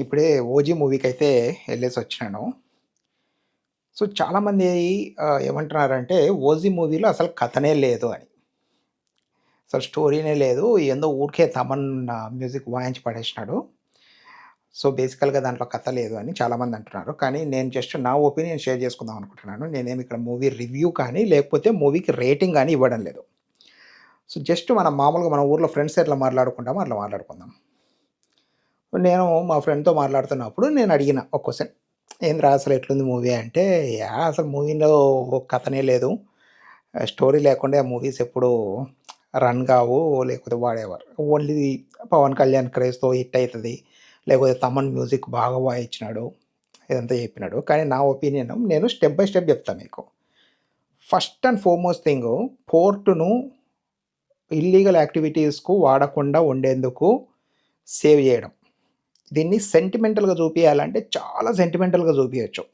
ఇప్పుడే 'ఓజీ' మూవీకి అయితే వెళ్ళేసి వచ్చినాను సో, చాలామంది ఏమంటున్నారంటే 'ఓజీ' మూవీలో అసలు కథనే లేదు అని. అసలు స్టోరీనే లేదు. ఏందో ఊరికే తమన్ మ్యూజిక్ వాయించి పడేసినాడు. సో, బేసికల్‌గా దాంట్లో కథ లేదు అని చాలామంది అంటున్నారు. కానీ నేను జస్ట్ నా ఒపీనియన్ షేర్ చేసుకుందాం అనుకుంటున్నాను. నేనేమి ఇక్కడ మూవీ రివ్యూ కానీ, లేకపోతే మూవీకి రేటింగ్ కానీ ఇవ్వడం లేదు. సో, జస్ట్ మనం మామూలుగా మన ఊర్లో ఫ్రెండ్స్ ఎట్లా మాట్లాడుకుంటామో అట్లా మాట్లాడుకుందాం. నేను మా ఫ్రెండ్‌తో మాట్లాడుతున్నప్పుడు నేను అడిగిన ఒక క్వశ్చన్ "ఏందిరా అసలు ఎట్లుంది మూవీ" అంటే, అసలు మూవీలో కథనే లేదు. స్టోరీ లేకుండా మూవీస్ ఎప్పుడు రన్ కావు. లేకపోతే వాడేవారు ఓన్లీ పవన్ కళ్యాణ్ క్రేజ్‌తో హిట్ అవుతుంది లేకపోతే తమన్ మ్యూజిక్ బాగా వాయించినాడు." ఇదంతా చెప్పినాడు. కానీ నా ఒపీనియన్ నేను స్టెప్ బై స్టెప్ చెప్తాను మీకు. ఫస్ట్ అండ్ ఫోర్మోస్ట్ థింగ్ పోర్టును ఇల్లీగల్ యాక్టివిటీస్‌కు వాడకుండా ఉండేందుకు సేవ్ చేయడం. దీన్ని సెంటిమెంటల్‌గా చూపించాలంటే చాలా సెంటిమెంటల్‌గా చూపించచ్చు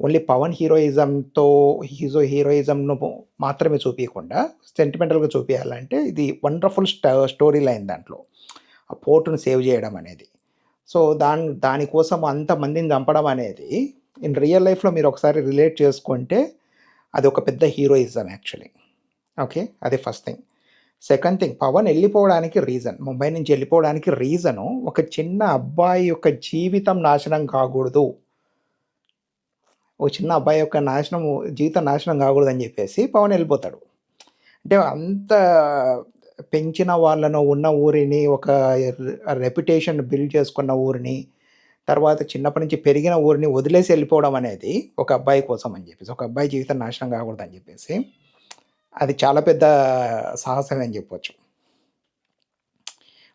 ఓన్లీ పవన్ హీరోయిజంతో హీజో హీరోయిజంను మాత్రమే చూపించకుండా సెంటిమెంటల్‌గా చూపించాలంటే ఇది వండర్‌ఫుల్ స్టో స్టోరీ లైన్ దాంట్లో. ఆ పోర్ట్‌ను సేవ్ చేయడం అనేది. సో, దాని దానికోసం అంతమందిని చంపడం అనేది ఇన్ రియల్ లైఫ్‌లో మీరు ఒకసారి రిలేట్ చేసుకుంటే అది ఒక పెద్ద హీరోయిజం యాక్చువల్లీ. ఓకే. అది first thing. Second thing Pawan వెళ్ళిపోవడానికి రీజన్ ముంబై నుంచి వెళ్ళిపోవడానికి రీజను ఒక చిన్న అబ్బాయి యొక్క జీవితం నాశనం కాకూడదు. ఒక చిన్న అబ్బాయి యొక్క నాశనము జీవితం నాశనం కాకూడదని చెప్పేసి పవన్ వెళ్ళిపోతాడు అంటే అంత పెంచిన వాళ్ళను ఉన్న ఊరిని ఒక రెప్యుటేషన్ బిల్డ్ చేసుకున్న ఊరిని, తర్వాత చిన్నప్పటి నుంచి పెరిగిన ఊరిని వదిలేసి వెళ్ళిపోవడం అనేది ఒక అబ్బాయి కోసం అని చెప్పేసి. ఒక అబ్బాయి జీవితం నాశనం కాకూడదని చెప్పేసి. అది చాలా పెద్ద సాహసమే అని చెప్పొచ్చు.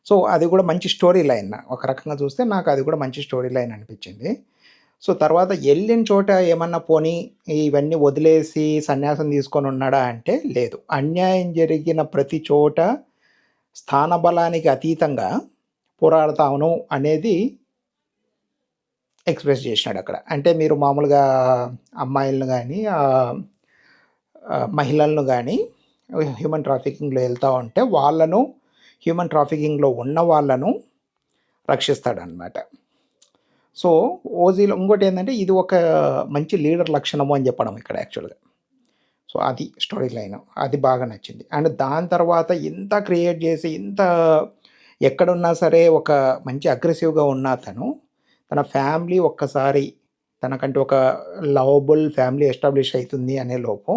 సో, అది కూడా మంచి స్టోరీ లైన్. ఒక రకంగా చూస్తే నాకు అది కూడా మంచి స్టోరీ లైన్ అనిపించింది. సో, తర్వాత వెళ్ళిన చోట ఏమన్నా పోనీ ఇవన్నీ వదిలేసి సన్యాసం తీసుకొని ఉన్నాడా అంటే లేదు. అన్యాయం జరిగిన ప్రతి చోట స్థానబలానికి అతీతంగా పోరాడతాను అనేది ఎక్స్‌ప్రెస్ చేసినాడక్కడ. అంటే మీరు మామూలుగా అమ్మాయిలను కానీ మహిళలను కానీ హ్యూమన్ ట్రాఫికింగ్‌లో వెళ్తూ ఉంటే వాళ్ళను హ్యూమన్ ట్రాఫికింగ్‌లో ఉన్న వాళ్ళను రక్షిస్తాడనమాట. సో, 'ఓజీలో' ఇంకోటి ఏంటంటే ఇది ఒక మంచి లీడర్ లక్షణము అని చెప్పడం ఇక్కడ యాక్చువల్‌గా. సో, అది స్టోరీ లైన్ అది బాగా నచ్చింది. అండ్ దాని తర్వాత ఇంత క్రియేట్ చేసి ఇంత ఎక్కడున్నా సరే ఒక మంచి అగ్రెసివ్‌గా ఉన్న అతను తన ఫ్యామిలీ ఒక్కసారి తనకంటూ ఒక లవబుల్ ఫ్యామిలీ ఎస్టాబ్లిష్ అవుతుంది అనే లోపు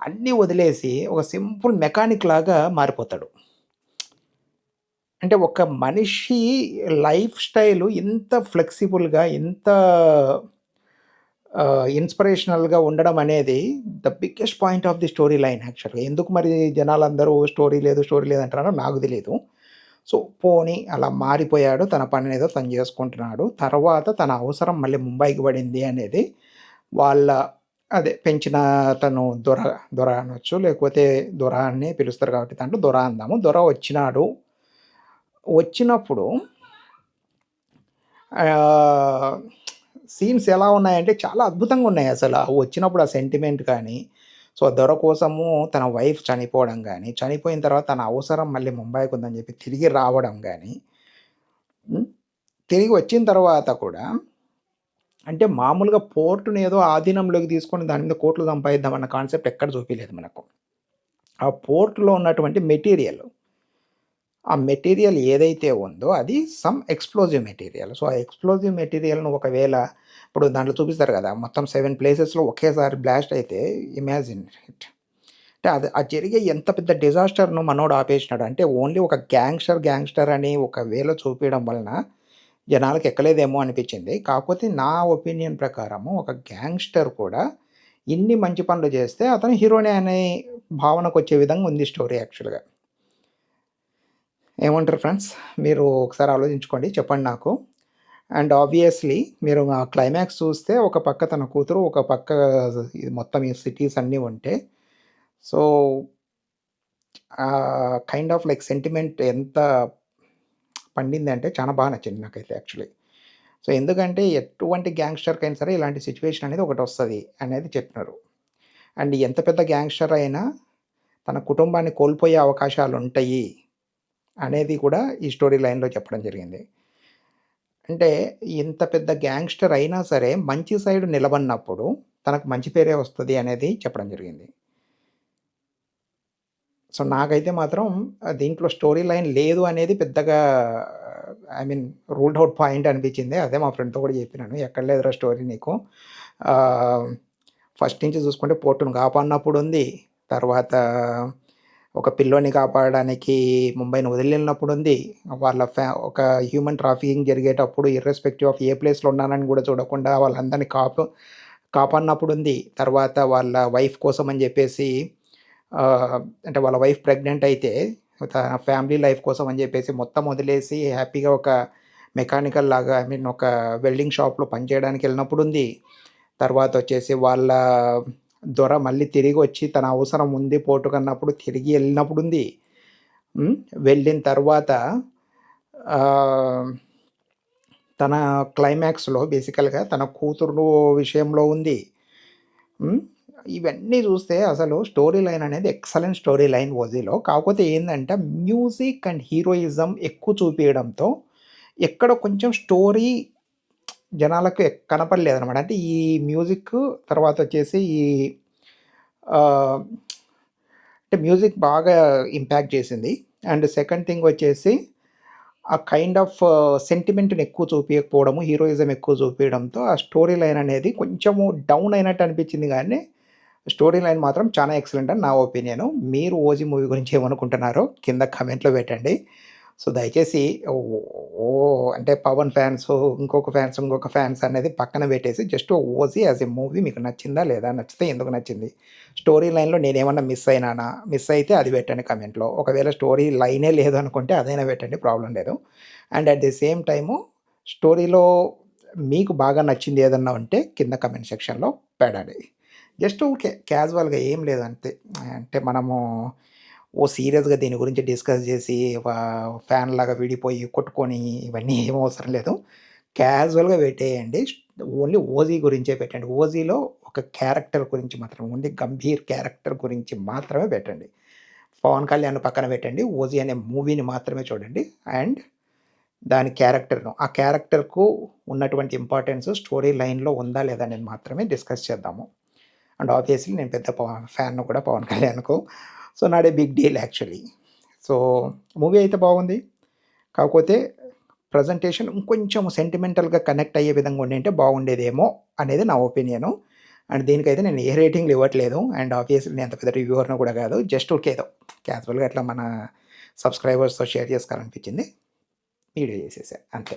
అన్నీ వదిలేసి ఒక సింపుల్ మెకానిక్ లాగా మారిపోతాడు. అంటే ఒక మనిషి లైఫ్ స్టైలు ఇంత ఫ్లెక్సిబుల్‌గా ఇంత ఇన్‌స్పిరేషనల్‌గా ఉండడం అనేది the biggest point of the story line యాక్చువల్‌గా. ఎందుకు మరి జనాలందరూ స్టోరీ లేదు, స్టోరీ లేదు అంటారో నాకు తెలియదు సో, పోనీ అలా మారిపోయాడు. తన పనేదో తను చేసుకుంటున్నాడు. తర్వాత తన అవసరం మళ్ళీ ముంబైకి పడింది అనేది వాళ్ళ అదే పెంచిన తను దొర దొర అనొచ్చు. లేకపోతే దొర అని పిలుస్తారు కాబట్టి దాంట్లో దొర అందాము. దొర వచ్చినాడు. వచ్చినప్పుడు సీన్స్ ఎలా ఉన్నాయంటే చాలా అద్భుతంగా ఉన్నాయి అసలు వచ్చినప్పుడు ఆ సెంటిమెంట్ కానీ, సో, దొర కోసము తన వైఫ్ చనిపోవడం కానీ చనిపోయిన తర్వాత తన అవసరం మళ్ళీ ముంబైకి ఉందని చెప్పి తిరిగి రావడం కానీ తిరిగి వచ్చిన తర్వాత కూడా అంటే మామూలుగా పోర్ట్‌ని ఏదో ఆధీనంలోకి తీసుకొని దాని మీద కోట్లు సంపాదిద్దాం అన్న కాన్సెప్ట్ ఎక్కడ చూపించలేదు మనకు. ఆ పోర్ట్‌లో ఉన్నటువంటి మెటీరియల్ ఆ మెటీరియల్ ఏదైతే ఉందో అది సమ్ ఎక్స్‌ప్లోజివ్ మెటీరియల్. సో, ఆ ఎక్స్‌ప్లోజివ్ మెటీరియల్‌ను ఒకవేళ ఇప్పుడు దాంట్లో చూపిస్తారు కదా! మొత్తం సెవెన్ ప్లేసెస్‌లో ఒకేసారి బ్లాస్ట్ అయితే ఇమాజిన్ ఇట్. అంటే అది అది జరిగే ఎంత పెద్ద డిజాస్టర్‌ను మనోడు ఆపేసినాడు. అంటే ఓన్లీ ఒక గ్యాంగ్‌స్టర్, గ్యాంగ్‌స్టర్ అని ఒక వేలో చూపించడం వలన జనాలకు ఎక్కలేదేమో అనిపించింది. కాకపోతే నా ఒపీనియన్ ప్రకారము ఒక గ్యాంగ్‌స్టర్ కూడా ఇన్ని మంచి పనులు చేస్తే అతను హీరోనే అనే భావనకు వచ్చే విధంగా ఉంది స్టోరీ యాక్చువల్‌గా. ఏమంటారు ఫ్రెండ్స్? మీరు ఒకసారి ఆలోచించుకోండి. చెప్పండి నాకు. అండ్ ఆబ్వియస్‌లీ మీరు ఆ క్లైమాక్స్ చూస్తే ఒక పక్క తన కూతురు, ఒక పక్క మొత్తం ఈ సిటీస్ అన్నీ ఉంటే so kind of like sentiment ఎంత పండింది అంటే చాలా బాగా నచ్చింది నాకైతే యాక్చువల్లీ. సో, ఎందుకంటే ఎటువంటి గ్యాంగ్‌స్టర్‌కైనా సరే ఇలాంటి సిచ్యువేషన్ అనేది ఒకటి వస్తుంది అనేది చెప్పినారు. అండ్ ఎంత పెద్ద గ్యాంగ్‌స్టర్ అయినా తన కుటుంబాన్ని కోల్పోయే అవకాశాలు ఉంటాయి అనేది కూడా ఈ స్టోరీ లైన్‌లో చెప్పడం జరిగింది. అంటే ఇంత పెద్ద గ్యాంగ్‌స్టర్ అయినా సరే మంచి సైడ్ నిలబడినప్పుడు తనకు మంచి పేరే వస్తుంది అనేది చెప్పడం జరిగింది. సో, నాకైతే మాత్రం దీంట్లో స్టోరీ లైన్ లేదు అనేది పెద్దగా I mean ruled out point అనిపించింది. అదే మా ఫ్రెండ్‌తో కూడా చెప్పినాను. ఎక్కడ లేదురా స్టోరీ నీకు. ఫస్ట్ నుంచి చూసుకుంటే పోర్టును కాపాడినప్పుడుంది. తర్వాత ఒక పిల్లోని కాపాడడానికి ముంబైని వదిలెళ్ళినప్పుడుంది. వాళ్ళ ఫ్యా ఒక హ్యూమన్ ట్రాఫికింగ్ జరిగేటప్పుడు ఇర్రెస్పెక్టివ్ ఆఫ్ ఏ ప్లేస్‌లో ఉన్నానని కూడా చూడకుండా వాళ్ళందరిని కాపు కాపాడినప్పుడుంది. తర్వాత వాళ్ళ వైఫ్ కోసం అని చెప్పేసి అంటే వాళ్ళ వైఫ్ ప్రెగ్నెంట్ అయితే తన ఫ్యామిలీ లైఫ్ కోసం అని చెప్పేసి మొత్తం వదిలేసి హ్యాపీగా ఒక మెకానికల్ లాగా ఐ మీన్ ఒక వెల్డింగ్ షాప్‌లో పనిచేయడానికి వెళ్ళినప్పుడు ఉంది తర్వాత వచ్చేసి వాళ్ళ దొర మళ్ళీ తిరిగి వచ్చి తన అవసరం ఉంది పోటుకన్నప్పుడు తిరిగి వెళ్ళినప్పుడు ఉంది వెళ్ళిన తర్వాత తన క్లైమాక్స్‌లో బేసికల్‌గా తన కూతురు విషయంలో ఉంది. ఇవన్నీ చూస్తే అసలు స్టోరీ లైన్ అనేది ఎక్సలెంట్ స్టోరీ లైన్ 'ఓజీలో'. కాకపోతే ఏంటంటే మ్యూజిక్ అండ్ హీరోయిజం ఎక్కువ చూపించడంతో ఎక్కడో కొంచెం స్టోరీ జనాలకు కనపడలేదు అనమాట అంటే ఈ మ్యూజిక్ తర్వాత వచ్చేసి ఈ అంటే మ్యూజిక్ బాగా ఇంపాక్ట్ చేసింది. అండ్ సెకండ్ థింగ్ వచ్చేసి ఆ కైండ్ ఆఫ్ సెంటిమెంట్‌ని ఎక్కువ చూపించకపోవడము హీరోయిజం ఎక్కువ చూపించడంతో ఆ స్టోరీ లైన్ అనేది కొంచెము డౌన్ అయినట్టు అనిపించింది కానీ స్టోరీ లైన్ మాత్రం చాలా ఎక్సలెంట్ అని నా ఒపీనియన్ మీరు 'ఓజీ' మూవీ గురించి ఏమనుకుంటున్నారో కింద కమెంట్లో పెట్టండి. సో, దయచేసి ఓ అంటే పవన్ ఫ్యాన్స్, ఇంకొక ఫ్యాన్స్, ఇంకొక ఫ్యాన్స్ అనేది పక్కన పెట్టేసి just 'OG' as a movie మీకు నచ్చిందా లేదా? నచ్చితే ఎందుకు నచ్చింది? స్టోరీ లైన్‌లో నేనేమన్నా మిస్ అయినానా? మిస్ అయితే అది పెట్టండి కమెంట్లో ఒకవేళ స్టోరీ లైనే లేదు అనుకుంటే అదైనా పెట్టండి ప్రాబ్లం లేదు. And at the same time స్టోరీలో మీకు బాగా నచ్చింది ఏదన్నా ఉంటే కింద కమెంట్ సెక్షన్‌లో పెడండి జస్ట్ ఊరికే క్యాజువల్‌గా ఏం లేదు అంతే. అంటే మనము ఓ సీరియస్‌గా దీని గురించి డిస్కస్ చేసి ఫ్యాన్ లాగా విడిపోయి కొట్టుకొని ఇవన్నీ ఏం అవసరం లేదు. క్యాజువల్‌గా పెట్టేయండి. ఓన్లీ 'ఓజీ' గురించే పెట్టండి. 'ఓజీలో' ఒక క్యారెక్టర్ గురించి మాత్రం ఓన్లీ గంభీర్ క్యారెక్టర్ గురించి మాత్రమే పెట్టండి. పవన్ కళ్యాణ్ పక్కన పెట్టండి. 'ఓజీ' అనే మూవీని మాత్రమే చూడండి. అండ్ దాని క్యారెక్టర్‌ను ఆ క్యారెక్టర్‌కు ఉన్నటువంటి ఇంపార్టెన్స్ స్టోరీ లైన్‌లో ఉందా లేదా అనేది మాత్రమే డిస్కస్ చేద్దాము. అండ్ ఆబ్వియస్లీ నేను పెద్ద ఫ్యాన్ ఫ్యాన్‌ను కూడా పవన్ కళ్యాణ్‌కు. So, not a big deal actually. So, movie అయితే బాగుంది. కాకపోతే ప్రజెంటేషన్ ఇంకొంచెం సెంటిమెంటల్‌గా కనెక్ట్ అయ్యే విధంగా ఉండింటే బాగుండేదేమో అనేది నా ఒపీనియను. అండ్ దీనికైతే నేను ఏ రేటింగ్‌లు ఇవ్వట్లేదు. అండ్ ఆబ్వియస్లీ నేను అంత పెద్ద రివ్యూవర్ను కూడా కాదు. జస్ట్ ఒకేదో ఏదో క్యాజువల్‌గా అట్లా మన సబ్స్క్రైబర్స్‌తో షేర్ చేసుకోవాలనిపించింది. వీడియో చేసేసా అంతే.